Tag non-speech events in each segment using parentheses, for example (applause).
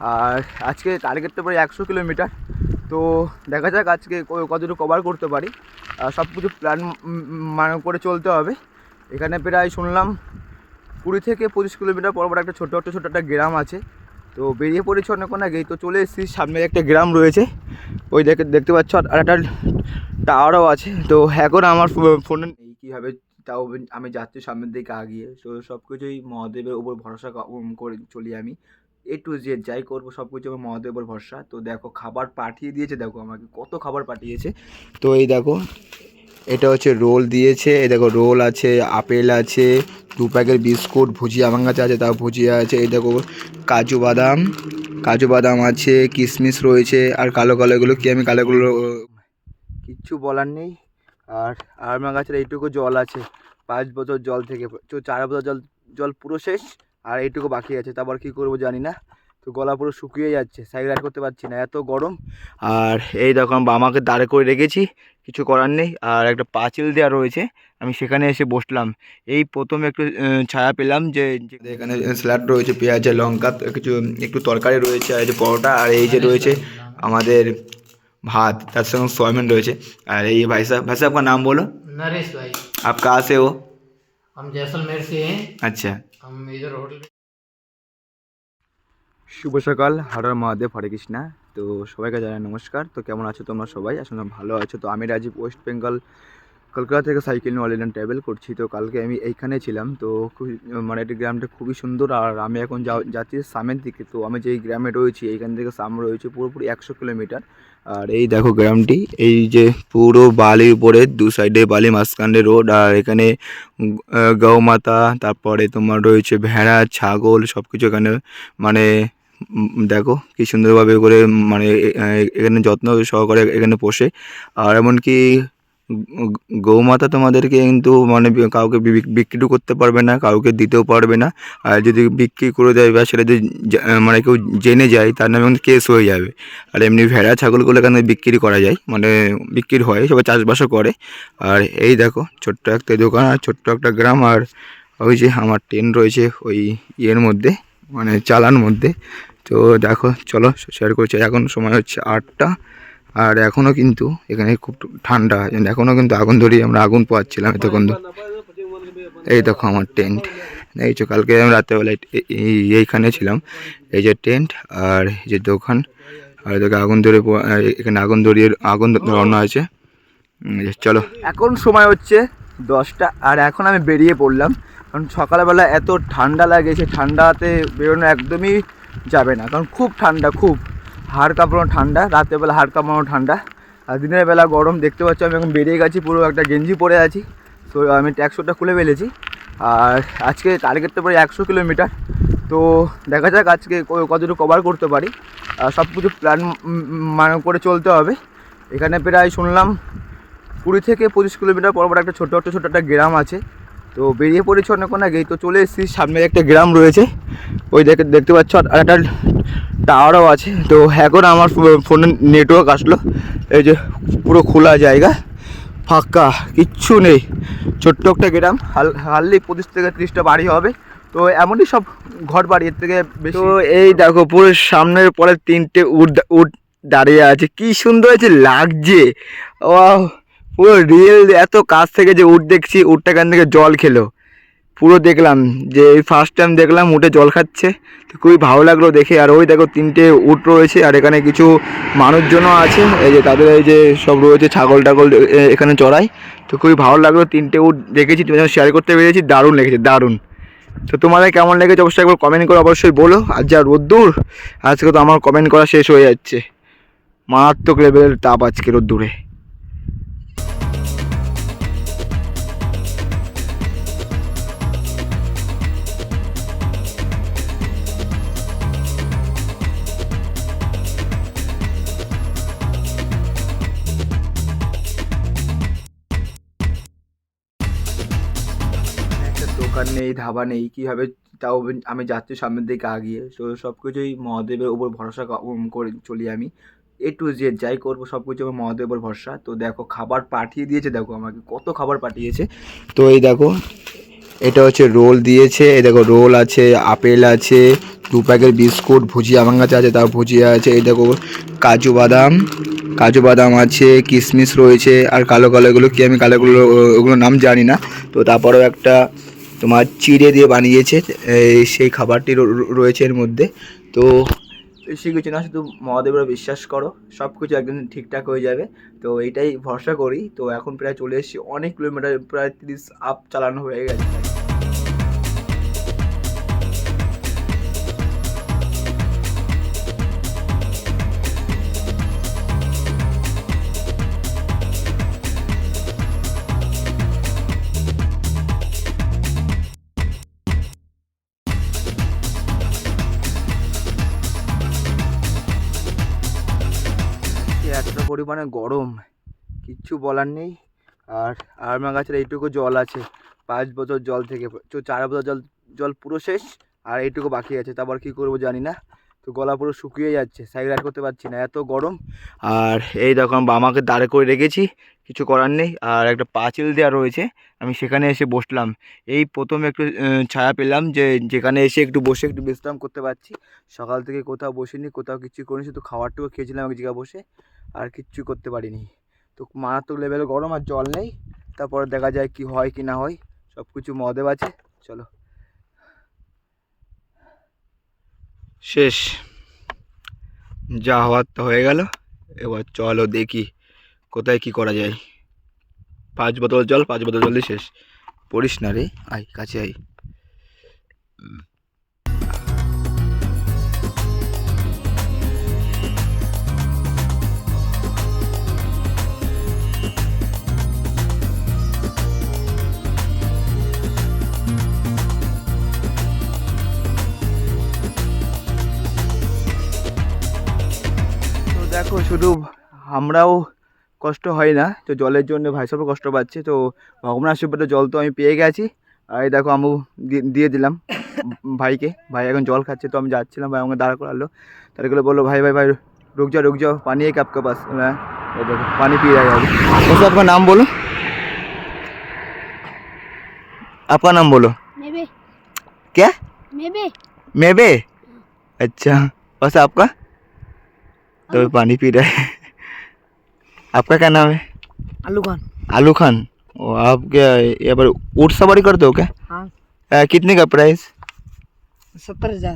আর আজকে টার্গেট তো প্রায় একশো কিলোমিটার। তো দেখা যাক আজকে কতটুকু কভার করতে পারি। সব কিছু প্ল্যান মানে করে চলতে হবে। এখানে প্রায় শুনলাম কুড়ি থেকে পঁচিশ কিলোমিটার পর একটা ছোটো একটা ছোটো একটা গ্রাম আছে। তো বেরিয়ে পড়েছি অনেক আগেই। তো চলে এসেছি, সামনে একটা গ্রাম রয়েছে। ওই দেখে, দেখতে পাচ্ছ, আর একটা টাওয়ারও আছে। তো এখন আমার ফোনে এই কীভাবে, তাও আমি যাচ্ছি সামনের দিকে আগিয়ে। তো সব কিছুই মহাদেবের ওপর ভরসা করে চলি আমি। এ টু জেড যাই করব সব কিছু আমার মহাদেবের ভরসা। তো দেখো, খাবার পাঠিয়ে দিয়েছে, দেখো আমাকে কত খাবার পাঠিয়েছে। তো এই দেখো, এটা হচ্ছে রোল দিয়েছে। এই দেখো, রোল আছে, আপেল আছে, দু প্যাকেট বিস্কুট, ভুজিয়া আমার আছে, তাও ভুজিয়া আছে। এই দেখো, কাজু বাদাম কাজু বাদাম আছে কিশমিশ রয়েছে, আর কালো কালো এগুলো কি আমি কালোগুলো কিচ্ছু বলার নেই। আর আর আমার কাছে এইটুকু জল আছে, পাঁচ বোতল জল থেকে চার বোতল জল জল পুরো শেষ। আর এইটুকু বাকি আছে তারপর কী করবো জানি না তো গলা পুরো শুকিয়ে যাচ্ছে সাইড রাইড করতে পারছি না এত গরম আর এই দেখো আমি আমাকে দাঁড়ে করে রেখেছি কিছু করার নেই আর একটা পাঁচিল দেওয়া রয়েছে আমি সেখানে এসে বসলাম এই প্রথম একটু আহ, ছায়া পেলাম যে যে এখানে স্যালাড রয়েছে পেঁয়াজ আর লঙ্কা তো কিছু একটু তরকারি রয়েছে আর এই যে পরোটা আর এই যে রয়েছে আমাদের भात তার সঙ্গে सोयाबीन রয়েছে আর এই भाई साहब भाई साहब का नाम बोलो नरेश भाई आप कहाँ से हो हम जैसलमेर से हैं अच्छा हम इधर होटल শুভ সকাল হরর মহাদেব হরে কৃষ্ণা তো সবাইকে জানাই নমস্কার তো কেমন আছো তোমরা সবাই আসলে ভালো আছো তো আমি রাজীব ওয়েস্ট বেঙ্গল কলকাতা থেকে সাইকেল নিয়ে অল ইন্ডিয়ান ট্রাভেল করছি। তো কালকে আমি এইখানে ছিলাম। তো মানে এই গ্রামটা খুবই সুন্দর। আর আমি এখন যাচ্ছি সামের দিকে। তো আমি যেই গ্রামে রয়েছি, এইখান থেকে সাম রয়েছে পুরোপুরি একশো কিলোমিটার। আর এই দেখো গ্রামটি। এই যে পুরো বালির উপরে, দু সাইডে বালি, মাঝখানে রোড। আর এখানে গৌমাতা তারপরে তোমার রয়েছে ভেড়া, ছাগল সব কিছু এখানে। মানে দেখো কি সুন্দরভাবে করে মানে এখানে যত্ন সহকারে এখানে পোষে। আর এমনকি গৌমাতা তোমাদেরকে কিন্তু মানে কাউকে বিক্রিও করতে পারবে না, কাউকে দিতেও পারবে না। আর যদি বিক্রি করে দেয় বা সেটা যদি মানে কেউ জেনে যায়, তার নামে কিন্তু কেস হয়ে যাবে। আর এমনি ভেড়া, ছাগলগুলো এখানে বিক্রি করা যায় মানে বিক্রি হয়, সবাই চাষবাসও করে। আর এই দেখো, ছোট্ট একটা দোকান আর ছোট্ট একটা গ্রাম। আর ওই যে আমার ট্রেন রয়েছে ওই ইয়ের মধ্যে মানে চালার মধ্যে। তো দেখো, চলো শেয়ার করছি। এখন সময় হচ্ছে আটটা। আর এখনও কিন্তু এখানে খুব ঠান্ডা এখনও কিন্তু আগুন ধরিয়ে আমরা আগুন পোয়াচ্ছিলাম এতক্ষণ। এই দেখো আমার টেন্ট এই তো কালকে আমি রাত্রেবেলায় এই, এইখানে ছিলাম। এই যে টেন্ট আর এই যে দোকান। আর এদিকে আগুন ধরে এখানে আগুন ধরিয়ে আগুন ধরানো এই চলো। এখন সময় হচ্ছে দশটা, আর এখন আমি বেরিয়ে পড়লাম। কারণ সকালবেলা এত ঠান্ডা লাগে সে ঠান্ডাতে বেরোনো একদমই যাবে না। কারণ খুব ঠান্ডা, খুব। হাড় কাঁপানো ঠান্ডা, রাতেরবেলা হাড় কাঁপানো ঠান্ডা। আর দিনের বেলা গরম দেখতে পাচ্ছ, আমি এখন বেরিয়ে গেছি, পুরো একটা গেঞ্জি পরে আছি। তো আমি ট্যাক্সোটা খুলে ফেলেছি। আর আজকে টার্গেট তো প্রায় একশো কিলোমিটার। তো দেখা যাক আজকে কতটুকু কভার করতে পারি। আর সব কিছু প্ল্যান মানে করে চলতে হবে। এখানে প্রায় শুনলাম কুড়ি থেকে পঁচিশ কিলোমিটার পর একটা ছোটো একটা ছোটো একটা গ্রাম আছে। তো বেরিয়ে পড়েছি অনেকক্ষণ আগেই। তো চলে এসেছি, সামনে একটা গ্রাম রয়েছে। ওই দেখে, দেখতে পাচ্ছ, আর একটা টাওয়ারও আছে। তো এখন আমার ফোনে নেটওয়ার্ক আসলো। এই যে পুরো খোলা জায়গা, ফাঁকা, কিচ্ছু নেই। ছোট্ট একটা গ্রাম, হাল, হারলি পঁচিশ থেকে ত্রিশটা বাড়ি হবে। তো এমনই সব ঘর বাড়ি, এর থেকে তো এই দেখো, পুরো সামনের পরে তিনটে দা- উট দাঁড়িয়ে আছে। কি সুন্দর হয়েছে লাগছে। ও পুরো রিয়েল এত কাছ থেকে যে উট দেখছি, উটটা এখান থেকে জল খেলো। পুরো দেখলাম যে এই ফার্স্ট টাইম দেখলাম উঠে জল খাচ্ছে। তো খুবই ভালো লাগল দেখে। আর ওই দেখো তিনটে উট রয়েছে, আর এখানে কিছু মানুষজনও আছে। এই যে তাদের এই যে সব রয়েছে ছাগল টাগল এখানে চড়াই। তো খুবই ভালো লাগল, তিনটে উট দেখেছি তুমি যখন শেয়ার করতে পেরেছি। দারুণ লেগেছে, দারুণ। তো তোমাদের কেমন লেগেছে অবশ্যই একবার কমেন্ট করে অবশ্যই বলো। আর যা রোদ্দুর, আজকে তো আমার কমেন্ট করা শেষ হয়ে যাচ্ছে। মারাত্মক লেভেলের তাপ আজকে রোদ্দুরে। দোকান নেই, ধাবা নেই, কীভাবে তাও আমি যাচ্ছি সামনের দিকে আগিয়ে। তো সব কিছুই মহাদেবের উপর ভরসা করে চলি আমি। এ টু জেড যাই করব সব কিছু আমার মহাদেবের উপর ভরসা। তো দেখো, খাবার পাঠিয়ে দিয়েছে, দেখো আমাকে কত খাবার পাঠিয়েছে। তো এই দেখো, এটা হচ্ছে রোল দিয়েছে। এই দেখো, রোল আছে, আপেল আছে, দু প্যাকেট বিস্কুট, ভুজিয়া আমার কাছে আছে তার ভুজিয়া আছে। এই দেখো, কাজু বাদাম কাজু বাদাম আছে কিশমিশ রয়েছে। আর কালো কালো এগুলো কি আমি কালোগুলো ওগুলোর নাম জানি না। তো তারপরেও একটা তোমার চিড়ে দিয়ে বানিয়েছে সেই খাবারটি রয়েছে এর মধ্যে। তো বেশি কিছু না, শুধু মহাদেবের বিশ্বাস করো সব কিছু একদম ঠিকঠাক হয়ে যাবে। তো এইটাই ভরসা করি। তো এখন প্রায় চলে এসেছি, অনেক কিলোমিটার, প্রায় তিরিশ আপ চালানো হয়ে গেছে। এতটা পরিমাণে গরম, কিচ্ছু বলার নেই। আর আমার গাছের এইটুকু জল আছে, পাঁচ বছর জল থেকে চার বছর জল জল পুরো শেষ, আর এইটুকু বাকি আছে। তারপর কি করব জানি না। তো গলা পুরো শুকিয়ে যাচ্ছে, সাইড রাইড করতে পারছি না, এত গরম। আর এই দেখো আমি আমাকে দাঁড়ে করে রেখেছি কিছু করার নেই। আর একটা পাঁচিল দেওয়া রয়েছে। আমি সেখানে এসে বসলাম। এই প্রথম একটু ছায়া পেলাম যে, যেখানে এসে একটু বসে একটু বিশ্রাম করতে পারছি। সকাল থেকে কোথাও বসিনি, কোথাও কিছু করিনি। শুধু খাবারটুকু খেয়েছিলাম এক জায়গায় বসে। আর কিচ্ছু করতে পারিনি। তো মারাত্মক লেভেলে গরম আর জল নেই। তারপরে দেখা যায় কি হয় কি না হয়। সব কিছু মদেব আছে। চলো। শেষ। যা হওয়ার তো হয়ে গেল। এবার চলো দেখি। কোথায় কি করা যায়? পাঁচ বোতল জল, পাঁচ বোতল জলই শেষ। পড়িস না রে, আয়, কাছে আয়। দেখো, শুধু আমরাও কষ্ট হয় না তো জলের জন্য ভাই সবও কষ্ট পাচ্ছে তো ভগবান আশীর্বাদে জল তো আমি পেয়ে গেছি আর এই দেখো আমু দি- দিয়ে দিলাম ভাইকে ভাই এখন জল খাচ্ছে তো আমি যাচ্ছিলাম ভাই আমাকে দাঁড়া করালো তারপরে বললো ভাই ভাই ভাই रुक जाओ रुक जाओ पानी है क्या आपके पास मैं ये देखो पानी पी रहा है अभी बस आपका नाम बोलो आपका नाम बोलो मेबे क्या मेबे मेबे अच्छा बस आपका तो पानी पी रहा है आपका क्या नाम है आलू खान आलू खान ओ आप क्या यहाँ पर ऊँट सवारी करते हो क्या हाँ अ, कितने का प्राइस सत्तर हजार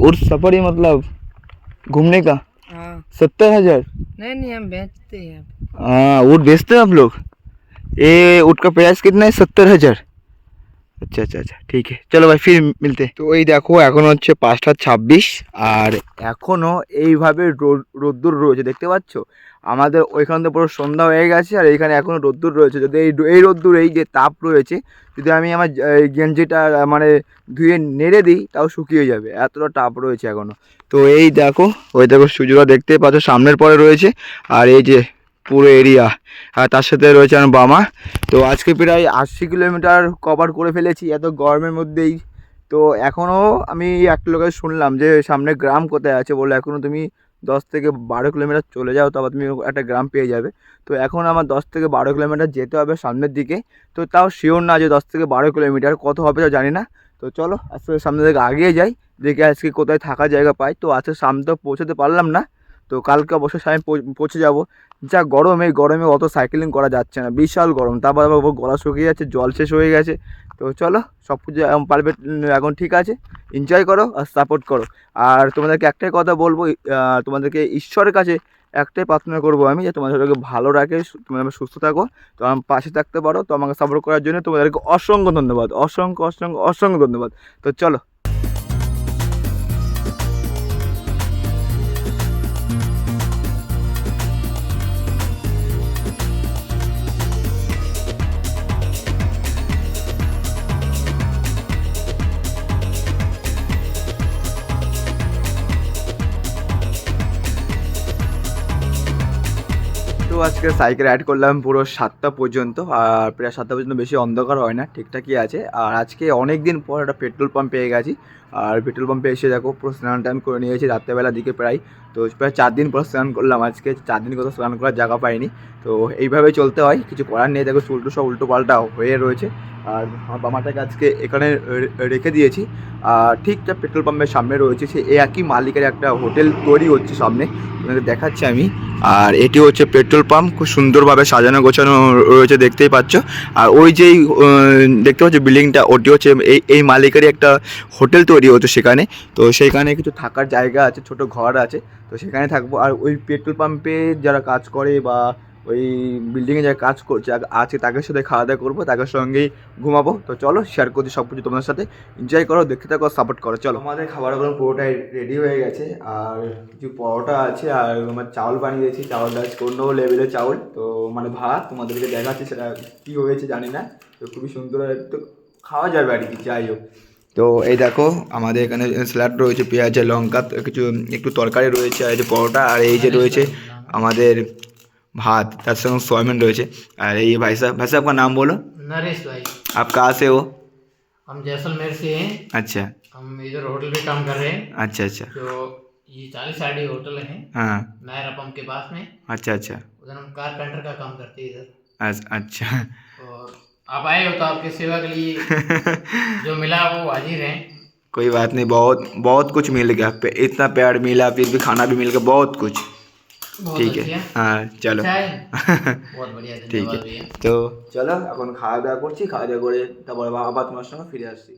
ऊँट सफारी मतलब घूमने का हाँ सत्तर हजार नहीं नहीं हम बेचते हैं हाँ ऊँट बेचते हैं आप लोग ये ऊँट का प्राइस कितना है सत्तर हजार আচ্ছা আচ্ছা আচ্ছা ঠিক আছে চলো ভাই ফির মিলতে তো এই দেখো এখন হচ্ছে পাঁচটা ছাব্বিশ আর এখনও এইভাবে রোদ- রোদ্দুর রয়েছে দেখতে পাচ্ছ আমাদের ওইখান তো পুরো সন্ধ্যা হয়ে গেছে আর এইখানে এখনও রোদ্দুর রয়েছে। যদি এই এই রোদ্দুর, এই যে তাপ রয়েছে, যদি আমি আমার গেঞ্জিটা মানে ধুয়ে নেড়ে দিই, তাও শুকিয়ে যাবে। এতটা তাপ রয়েছে এখনও তো এই দেখো, ওই দেখো সূর্যটা দেখতে পাচ্ছ, সামনের পরে রয়েছে আর এই যে পুরো এরিয়া। আর তার সাথে রয়েছে আমার বামা তো আজকে প্রায় আশি কিলোমিটার কভার করে ফেলেছি, এত গরমের মধ্যেই। তো এখনও আমি একটা লোকের শুনলাম যে সামনে গ্রাম কোথায় আছে বলে এখনও তুমি দশ থেকে বারো কিলোমিটার চলে যাও, তারপর তুমি একটা গ্রাম পেয়ে যাবে। তো এখন আমার দশ থেকে বারো কিলোমিটার যেতে হবে সামনের দিকে। তো তাও শিওর না যে দশ থেকে বারো কিলোমিটার কত হবে তা জানি না। তো চলো, আজকে সামনের দিকে আগিয়ে যাই, দেখে আজকে কোথায় থাকার জায়গা পাই। তো আজকে সামনে তো পৌঁছতে পারলাম না। তো কালকে অবশ্যই আমি পৌঁছে যাব। যা গরম এই গরমে অত সাইকেলিং করা যাচ্ছে না, বিশাল গরম। তারপর আবার গলা শুকিয়ে যাচ্ছে, জল শেষ হয়ে গেছে। তো চলো, সব কিছু পারবে, এখন ঠিক আছে। এনজয় করো আর সাপোর্ট করো। আর তোমাদেরকে একটাই কথা বলব তোমাদেরকে ঈশ্বরের কাছে একটাই প্রার্থনা করব আমি, যে তোমাদেরকে ভালো রাখে তোমরা সুস্থ থাকো, তো আমার পাশে থাকতে পারো, তো আমাকে সাপোর্ট করার জন্য তোমাদেরকে অসংখ্য ধন্যবাদ, অসংখ্য অসংখ্য অসংখ্য ধন্যবাদ। তো চলো। আজকে সাইকেল রাইড করলাম পুরো সাতটা পর্যন্ত, আর প্রায় সাতটা পর্যন্ত বেশি অন্ধকার হয় না, ঠিকঠাকই আছে। আর আজকে অনেক দিন পর একটা পেট্রোল পাম্প পেয়ে গেছি। আর পেট্রোল পাম্পে এসে দেখো, পুরো স্নান টান করে নিয়েছি রাত্রেবেলার দিকে প্রায়। তো প্রায় চার দিন পর স্নান করলাম আজকে, চার দিন কোথাও স্নান করার জায়গা পাইনি। তো এইভাবে চলতে হয়, কিছু করার নেই, দেখো চুলটো সব উল্টো পাল্টা হয়ে রয়েছে। আর বামাটাকে আজকে এখানে রেখে দিয়েছি। আর ঠিকঠাক পেট্রোল পাম্পের সামনে রয়েছে সে একই মালিকের একটা হোটেল তৈরি হচ্ছে সামনে দেখাচ্ছি আমি। আর এটি হচ্ছে পেট্রোল পাম্প। খুব সুন্দরভাবে সাজানো, গোছানো রয়েছে, দেখতেই পাচ্ছ। আর ওই যেই দেখতে পাচ্ছ বিল্ডিংটা, ওটি হচ্ছে এই এই মালিকেরই একটা হোটেল তৈরি হতো সেখানে। তো সেইখানে কিছু থাকার জায়গা আছে, ছোট ঘর আছে। তো সেখানে থাকব। আর ওই পেট্রোল পাম্পে যারা কাজ করে বা ওই বিল্ডিংয়ে যা কাজ করছে আছে তাদের সাথে খাওয়া দাওয়া করব তাদের সঙ্গেই ঘুমাবো। তো চলো শেয়ার করছি সব কিছু তোমাদের সাথে। এনজয় করো, দেখতে থাকো সাপোর্ট করো, চলো। আমাদের খাবারগুলো পুরোটাই রেডি হয়ে গেছে। আর কিছু পরোটা আছে, আর আমার চাউল বানিয়েছি, চাউল আজকে অন্য লেভেলের চাউল। তো মানে ভাত তোমাদেরকে দেখাচ্ছি, সেটা কী হয়েছে জানি না। তো খুবই সুন্দর একটু খাওয়া যাবে আর কি, যাই হোক। তো এই দেখো, আমাদের এখানে স্যালাড রয়েছে, পেঁয়াজ, লঙ্কা কিছু একটু তরকারি রয়েছে, আর এই যে পরোটা, আর এই যে রয়েছে আমাদের ভাত তার সঙ্গে সোয়াবিন রয়েছে আর এই ভাই সাহেব ভাই সাহেব का नाम बोलो नरेश भाई आप कहाँ से हो हम जैसलमेर से हैं अच्छा हम इधर होटल पे काम कर रहे हैं अच्छा अच्छा जो ये चालीस साड़ी होटल है हाँ नायरा पंप के पास में अच्छा अच्छा उधर हम कारपेंटर का काम करते हैं इधर अस- अच्छा और आप आए हो तो आपकी सेवा के लिए (laughs) जो मिला वो हाजिर हैं कोई बात नहीं बहुत बहुत कुछ मिल गया पे- इतना प्यार मिला फिर भी खाना भी मिल गया बहुत कुछ बहुत ठीक अच्छी है हाँ चलो अच्छा है बहुत बढ़िया ঠিক धन्यवाद আছে भैया তো চলো এখন খাওয়া দাওয়া করছি খাওয়া দাওয়া করে তারপর আবার তোমার সঙ্গে ফিরে আসছি